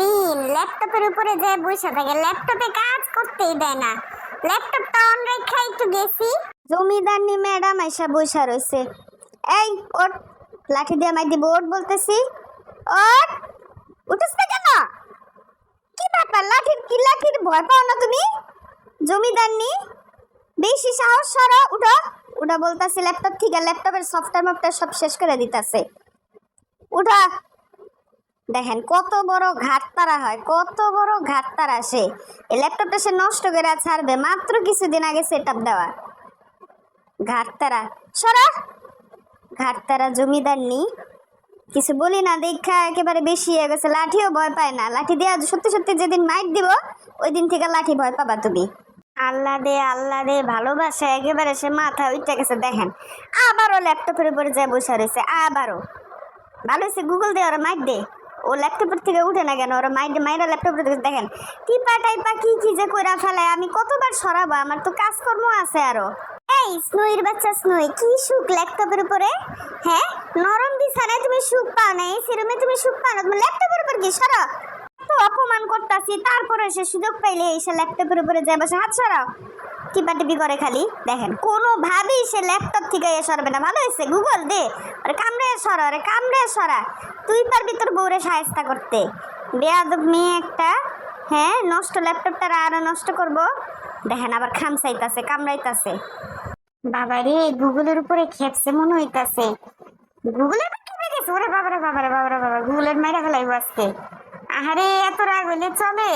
দিন ল্যাপটপের উপরে যে বসে থাকে, ল্যাপটপে কাজ করতেই দেয় না। ল্যাপটপটা অন রেখে একটু গেছি। জমিদারনি ম্যাডাম আইসা বইসা রইছে এই, ওট, লাঠি দিয়ে মাই দিব, ওট বলতেছি। ওট, উঠিস না কেন? কি ব্যাপার, লাঠির কি লাঠির ভয় পাও না তুমি? জমিদারনি বেশি সাহস সরো, উঠো। উঠা বলতাছি, ল্যাপটপ থেকে ল্যাপটপের সফটওয়্যার মফটওয়্যার সব শেষ করে দিতাছে। উঠা। দেখেন, কত বড় ঘাট তারা হয়, কত বড় ঘাট তারা সে। এই ল্যাপটপটা সে নষ্ট করে ছাড়বে, মাত্র কিছুদিন আগে সেট আপ দেওয়া ঘাটতারা সরা! ঘাটতারা জমিদার নি। কিছু বলি না, দেখা একেবারে বেশি হয়ে গেছে, লাঠিও ভয় পায় না। লাঠি দিয়ে সত্যি সত্যি যেদিন মাইট দিব ওই দিন থেকে লাঠি ভয় পাবা তুমি। আল্লাহ দে আল্লাহ দে, ভালোবাসা একেবারে সে মাথা উঠে গেছে, দেখেন। আবারও ল্যাপটপের উপরে যায় বসে রয়েছে, আবারও। ভালো হয়েছে গুগল দে, ওরা মাইট দে। ও ল্যাপটপের থেকে উঠে না কেন? ওরা মাইট মাইরা ল্যাপটপের থেকে দেখেন। টিপা টাইপা কি কি যে কইরা ফেলায়, আমি কতবার সরাবো? আমার তো কাজকর্ম আছে আরও। এই স্নুইর বাচ্চা স্নুই, কি সুখ ল্যাপটপের উপরে? হ্যাঁ? নরম বিছানায় তুমি সুখ পাও না এই সিরুমে তুমি সুখ পাও না তুমি ল্যাপটপের উপর কি? সরো। তো অপমান করতাছি, তারপরে সে সুযোগ পাইলে এসে ল্যাপটপের উপরে যায় বসে হাত সরাও। টিপা টিপি করে খালি, দেখেন। কোনোভাবেই সে ল্যাপটপ থেকে সরবে না। ভালো হয়েছে, গুগল দে। আরে কামড়ে সরা, আরে কামড়ে সরা। তুই পারবি তোর বউরে সাহেস্তা করতে। বেয়াদব মেয়ে একটা। হ্যাঁ নষ্ট ল্যাপটপটা আরও নষ্ট করব। দেখেন আবার খামসাইতাছে কামড়াইতাছে। বাবা রে গুগলের উপরে খেপছে, মনে হইতাছে। গুগলের কি গেছে? ওরে বাবারে বাবারে বাবারে বাবা গুগলের মাইরা ফেলাইব আজকে। আহারে, এত রাগ হইলে চলে।